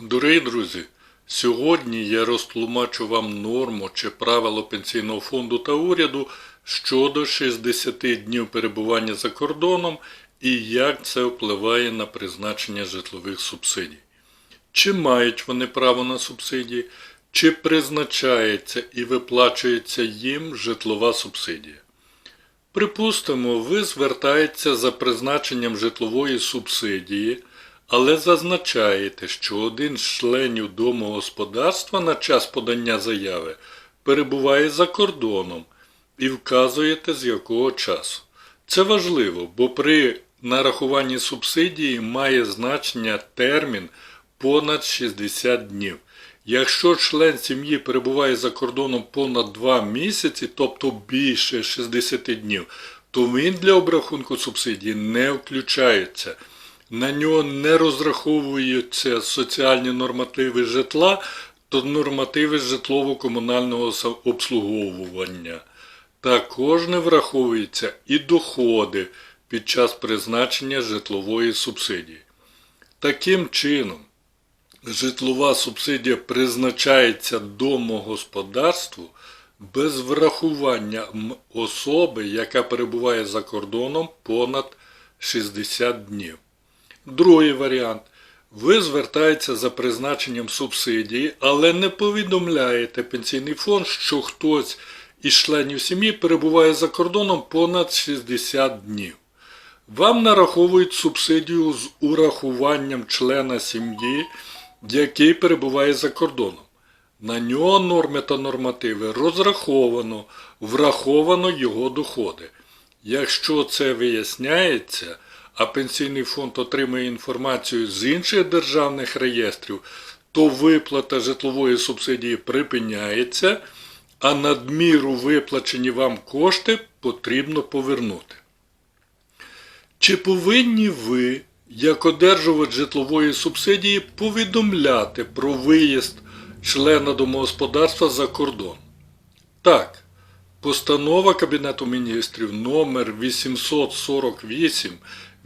Дорогі друзі, сьогодні я розтлумачу вам норму чи правило Пенсійного фонду та уряду щодо 60 днів перебування за кордоном і як це впливає на призначення житлових субсидій. Чи мають вони право на субсидії, чи призначається і виплачується їм житлова субсидія. Припустимо, ви звертаєтеся за призначенням житлової субсидії, але зазначаєте, що один з членів домогосподарства на час подання заяви перебуває за кордоном і вказуєте з якого часу. Це важливо, бо при нарахуванні субсидії має значення термін понад 60 днів. Якщо член сім'ї перебуває за кордоном понад 2 місяці, тобто більше 60 днів, то він для обрахунку субсидії не включається. На нього не розраховуються соціальні нормативи житла та нормативи житлово-комунального обслуговування. Також не враховуються і доходи під час призначення житлової субсидії. Таким чином, житлова субсидія призначається домогосподарству без врахування особи, яка перебуває за кордоном понад 60 днів. Другий варіант. Ви звертаєтеся за призначенням субсидії, але не повідомляєте пенсійний фонд, що хтось із членів сім'ї перебуває за кордоном понад 60 днів. Вам нараховують субсидію з урахуванням члена сім'ї, який перебуває за кордоном. На нього норми та нормативи розраховано, враховано його доходи. Якщо це виясняється, а пенсійний фонд отримує інформацію з інших державних реєстрів, то виплата житлової субсидії припиняється, а надміру виплачені вам кошти потрібно повернути. Чи повинні ви, як одержувач житлової субсидії, повідомляти про виїзд члена домогосподарства за кордон? Так, постанова Кабінету міністрів номер 848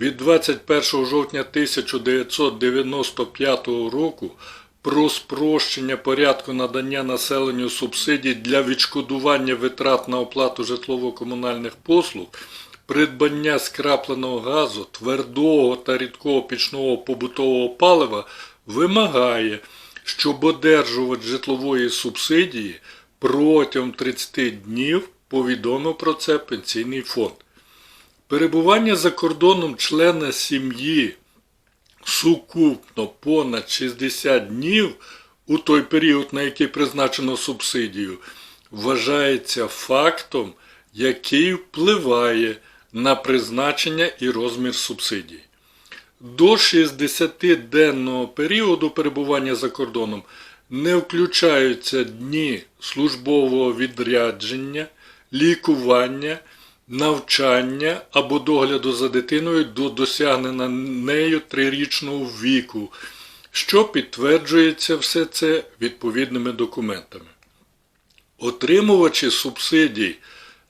від 21 жовтня 1995 року про спрощення порядку надання населенню субсидій для відшкодування витрат на оплату житлово-комунальних послуг, придбання скрапленого газу, твердого та рідкого пічного побутового палива вимагає, щоб одержувач житлової субсидії протягом 30 днів повідомив про це пенсійний фонд. Перебування за кордоном члена сім'ї сукупно понад 60 днів у той період, на який призначено субсидію, вважається фактом, який впливає на призначення і розмір субсидії. До 60-денного періоду перебування за кордоном не включаються дні службового відрядження, лікування, навчання або догляду за дитиною до досягнення нею трирічного віку, що підтверджується все це відповідними документами. Отримувачі субсидій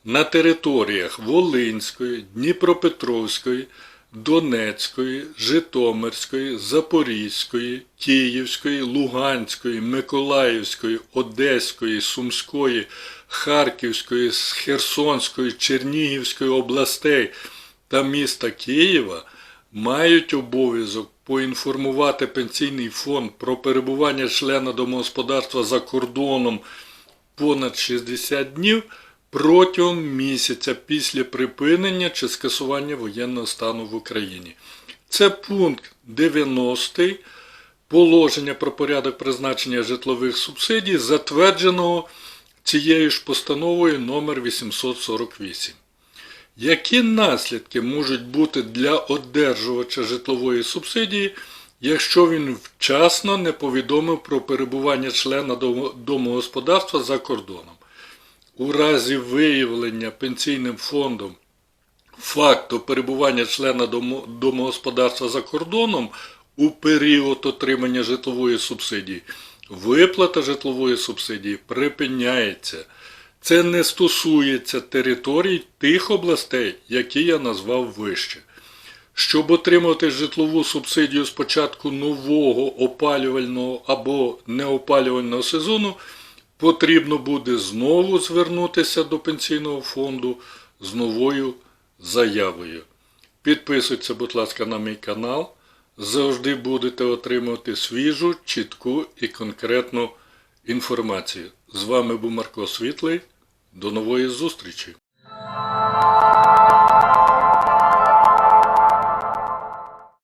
на територіях Волинської, Дніпропетровської, Донецької, Житомирської, Запорізької, Київської, Луганської, Миколаївської, Одеської, Сумської, Харківської, Херсонської, Чернігівської областей. Та міста Києва мають обов'язок поінформувати пенсійний фонд про перебування члена домогосподарства за кордоном понад 60 днів протягом місяця після припинення чи скасування воєнного стану в Україні. Це пункт 90 положення про порядок призначення житлових субсидій, затвердженого цією ж постановою номер 848. Які наслідки можуть бути для одержувача житлової субсидії, якщо він вчасно не повідомив про перебування члена домогосподарства за кордоном? У разі виявлення пенсійним фондом факту перебування члена домогосподарства за кордоном у період отримання житлової субсидії, виплата житлової субсидії припиняється. Це не стосується територій тих областей, які я назвав вище. Щоб отримати житлову субсидію з початку нового опалювального або неопалювального сезону, потрібно буде знову звернутися до пенсійного фонду з новою заявою. Підписуйтеся, будь ласка, на мій канал. Завжди будете отримувати свіжу, чітку і конкретну інформацію. З вами був Марко Світлий. До нової зустрічі!